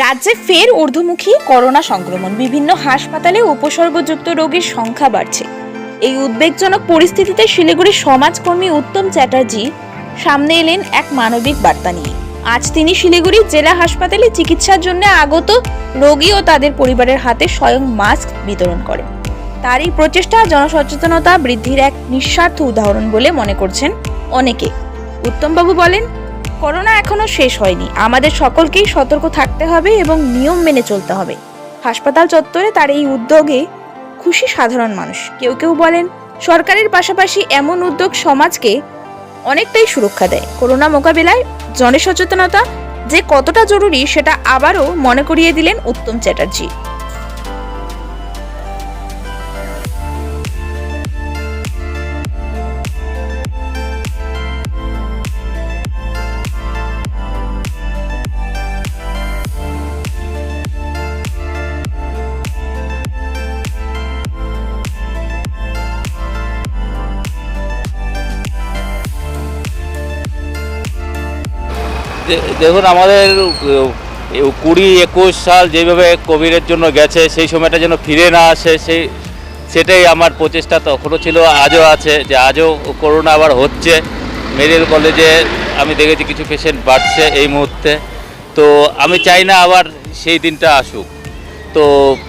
রাজ্যে ফের ঊর্ধ্বমুখী করোনা সংক্রমণ। বিভিন্ন হাসপাতালে উপসর্গযুক্ত রোগীর সংখ্যা বাড়ছে। এই উদ্বেগজনক পরিস্থিতিতে শিলিগুড়ির সমাজকর্মী উত্তম চ্যাটার্জি সামনে এলেন এক মানবিক বার্তা নিয়ে। আজ তিনি শিলিগুড়ি জেলা হাসপাতালে চিকিৎসার জন্য আগত রোগী ও তাদের পরিবারের হাতে স্বয়ং মাস্ক বিতরণ করেন। তার এই প্রচেষ্টা জনসচেতনতা বৃদ্ধির এক নিঃস্বার্থ উদাহরণ বলে মনে করছেন অনেকে। উত্তমবাবু বলেন করোনা এখনও শেষ হয়নি। আমাদের সকলকেই সতর্ক থাকতে হবে এবং নিয়ম মেনে চলতে হবে। হাসপাতাল চত্বরে তার এই উদ্যোগে খুশি সাধারণ মানুষ। কেউ কেউ বলেন, সরকারের পাশাপাশি এমন উদ্যোগ সমাজকে অনেকটাই সুরক্ষা দেয়। করোনা মোকাবিলায় জনসচেতনতা যে কতটা জরুরি সেটা আবারও মনে করিয়ে দিলেন উত্তম চ্যাটার্জি। দেখুন আমাদের কুড়ি একুশ সাল যেভাবে কোভিডের জন্য গেছে, সেই সময়টা যেন ফিরে না আসে, সেই, সেটাই আমার প্রচেষ্টা তখনও ছিল, আজও আছে যে আজও করোনা আবার হচ্ছে। মেডিকেল কলেজে আমি দেখেছি কিছু পেশেন্ট বাড়ছে এই মুহূর্তে। তো আমি চাই না আবার সেই দিনটা আসুক। তো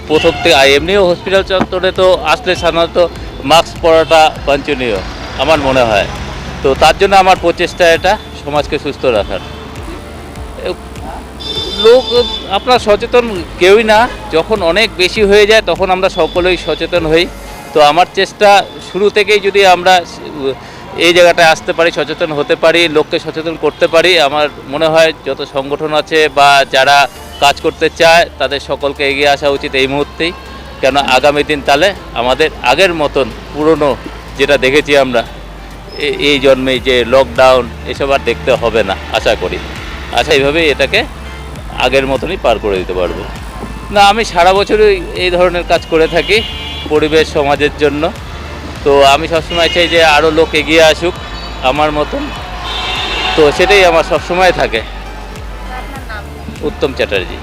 প্রথম থেকে এমনিও হসপিটাল চত্বরে তো আসলে সাধারণত মাস্ক পরাটা বাঞ্ছনীয় আমার মনে হয়। তো তার জন্য আমার প্রচেষ্টা এটা, সমাজকে সুস্থ রাখার। লোক আপনার সচেতন কেউই না, যখন অনেক বেশি হয়ে যায় তখন আমরা সকলেই সচেতন হই। তো আমার চেষ্টা শুরু থেকেই যদি আমরা এই জায়গাটায় আসতে পারি, সচেতন হতে পারি, লোককে সচেতন করতে পারি, আমার মনে হয় যত সংগঠন আছে বা যারা কাজ করতে চায় তাদের সকলকে এগিয়ে আসা উচিত এই মুহূর্তেই। কেন আগামী দিন তাহলে আমাদের আগের মতন পুরনো যেটা দেখেছি আমরা এই জন্মে যে লকডাউন এসব আর দেখতে হবে না, আশা করি। আচ্ছা এইভাবেই এটাকে আগের মতনই পার করে দিতে পারব। না আমি সারা বছরই এই ধরনের কাজ করে থাকি পরিবেশ সমাজের জন্য। তো আমি সবসময় চাই যে আরও লোক এগিয়ে আসুক আমার মতন। তো সেটাই আমার সবসময় থাকে। উত্তম চ্যাটার্জি।